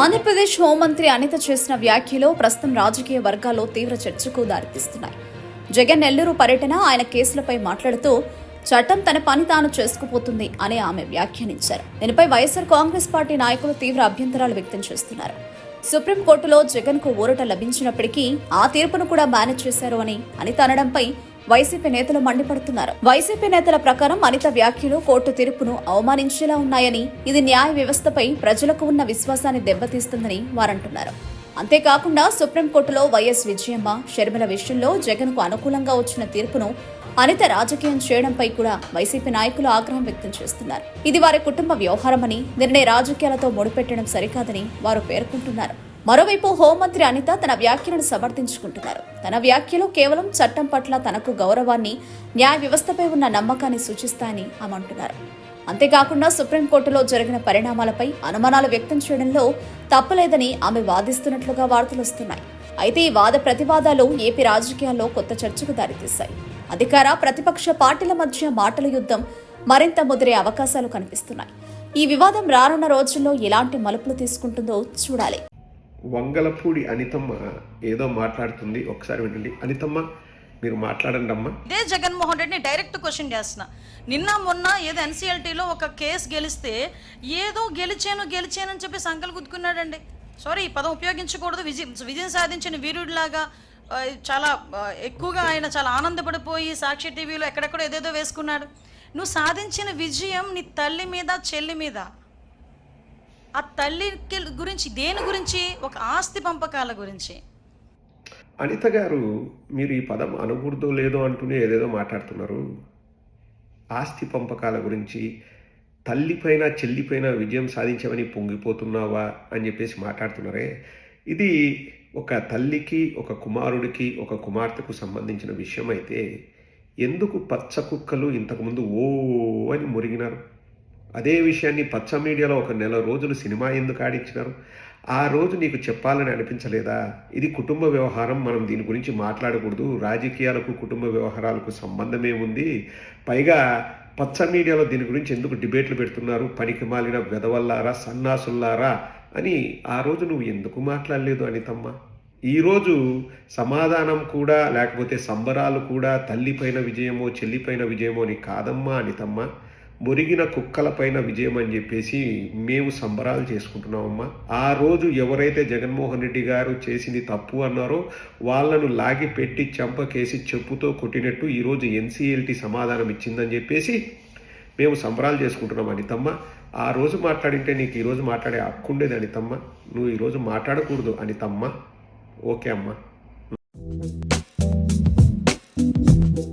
ఆంధ్రప్రదేశ్ హోంమంత్రి అనిత చేసిన వ్యాఖ్యలు ప్రస్తుతం రాజకీయ వర్గాల్లో తీవ్ర చర్చకు దారితీస్తున్నాయి. జగన్ నెల్లూరు పర్యటన ఆయన కేసులపై మాట్లాడుతూ చట్టం తన పని తాను చేసుకుపోతుంది అని ఆమె వ్యాఖ్యానించారు. దీనిపై వైఎస్ఆర్ కాంగ్రెస్ పార్టీ నాయకులు తీవ్ర అభ్యంతరాలు వ్యక్తం చేస్తున్నారు. సుప్రీంకోర్టులో జగన్కు ఊరట లభించినప్పటికీ ఆ తీర్పును కూడా మేనేజ్ చేశారు అని అనిత అనడంపై వైసీపీ నేతలు మండిపడుతున్నారు. వైసీపీ నేతల ప్రకారం అనిత వ్యాఖ్యలు కోర్టు తీర్పును అవమానించేలా ఉన్నాయని ఇది న్యాయ వ్యవస్థపై ప్రజలకు ఉన్న విశ్వాసాన్ని దెబ్బతీస్తుందని వారంటున్నారు. అంతేకాకుండా సుప్రీంకోర్టులో వైఎస్ విజయమ్మ షర్మిల విషయంలో జగన్కు అనుకూలంగా వచ్చిన తీర్పును అనిత రాజకీయం చేయడంపై కూడా వైసీపీ నాయకులు ఆగ్రహం వ్యక్తం చేస్తున్నారు. ఇది వారి కుటుంబ వ్యవహారమని నిర్ణయ రాజకీయాలతో ముడిపెట్టడం సరికాదని వారు పేర్కొంటున్నారు. మరోవైపు హోంమంత్రి అనిత తన వ్యాఖ్యలను సమర్థించుకుంటున్నారు. తన వ్యాఖ్యలు కేవలం చట్టం పట్ల తనకు గౌరవాన్ని న్యాయ వ్యవస్థపై ఉన్న నమ్మకాన్ని సూచిస్తాయని ఆమె అంటున్నారు. అంతేకాకుండా సుప్రీంకోర్టులో జరిగిన పరిణామాలపై అనుమానాలు వ్యక్తం చేయడంలో తప్పలేదని ఆమె వాదిస్తున్నట్లుగా వార్తలు వస్తున్నాయి. అయితే ఈ వాద ప్రతివాదాలు ఏపీ రాజకీయాల్లో కొత్త చర్చకు దారితీశాయి. అధికార ప్రతిపక్ష పార్టీల మధ్య మాటల యుద్ధం మరింత ముదిరే అవకాశాలు కనిపిస్తున్నాయి. ఈ వివాదం రానున్న రోజుల్లో ఎలాంటి మలుపులు తీసుకుంటుందో చూడాలి. వంగలపూడి అనితమ్మ ఏదో మాట్లాడుతుంది. ఒకసారి వినండి. అనితమ్మ మీరు మాట్లాడండి అమ్మా. ఇదే జగన్మోహన్ రెడ్డిని డైరెక్ట్ క్వశ్చన్ చేస్తున్నా. నిన్న మొన్న ఏదో ఎన్సీఎల్టీలో ఒక కేసు గెలిస్తే ఏదో గెలిచాను గెలిచానని చెప్పి సంకలు గుద్దుకున్నాడండి. సారీ ఈ పదం ఉపయోగించకూడదు. విజయం విజయం సాధించిన వీరుడిలాగా చాలా ఎక్కువగా ఆయన చాలా ఆనందపడిపోయి సాక్షి టీవీలో ఎక్కడెక్కడో ఏదేదో వేసుకున్నాడు. నువ్వు సాధించిన విజయం నీ తల్లి మీద చెల్లి మీద. ఆ తల్లి గురించి దేని గురించి? ఒక ఆస్తి పంపకాల గురించి. అనిత గారు మీరు ఈ పదం అనుకూడదో లేదో అంటూనే ఏదేదో మాట్లాడుతున్నారు. ఆస్తి పంపకాల గురించి తల్లిపైన చెల్లిపైన విజయం సాధించమని పొంగిపోతున్నావా అని చెప్పేసి మాట్లాడుతున్నారే. ఇది ఒక తల్లికి ఒక కుమారుడికి ఒక కుమార్తెకు సంబంధించిన విషయం అయితే ఎందుకు పచ్చ కుక్కలు ఇంతకుముందు ఓ అని మురిగినారు? అదే విషయాన్ని పచ్చ మీడియాలో ఒక నెల రోజులు సినిమా ఎందుకు ఆడించినారు ఆ రోజు నీకు చెప్పాలని అనిపించలేదా? ఇది కుటుంబ వ్యవహారం మనం దీని గురించి మాట్లాడకూడదు. రాజకీయాలకు కుటుంబ వ్యవహారాలకు సంబంధమే ఉంది. పైగా పచ్చ మీడియాలో దీని గురించి ఎందుకు డిబేట్లు పెడుతున్నారు? పనికి మాలిన వెదవల్లారా సన్నాసుల్లారా అని ఆ రోజు నువ్వు ఎందుకు మాట్లాడలేదు అనితమ్మ? ఈరోజు సమాధానం కూడా లేకపోతే సంబరాలు కూడా తల్లిపైన విజయమో చెల్లిపైన విజయమో అని కాదమ్మా అనితమ్మ. మురిగిన కుక్కలపైన విజయం అని చెప్పేసి మేము సంబరాలు చేసుకుంటున్నామమ్మా. ఆ రోజు ఎవరైతే జగన్మోహన్ రెడ్డి గారు చేసింది తప్పు అన్నారో వాళ్ళను లాగి పెట్టి చెంపకేసి చెప్పుతో కొట్టినట్టు ఈరోజు ఎన్సీఎల్టీ సమాధానం ఇచ్చిందని చెప్పేసి మేము సంబరాలు చేసుకుంటున్నాం అనితమ్మ. ఆ రోజు మాట్లాడింటే నీకు ఈరోజు మాట్లాడే హక్కు ఉండేది అనితమ్మ. నువ్వు ఈరోజు మాట్లాడకూడదు అనితమ్మ. ఓకే అమ్మా.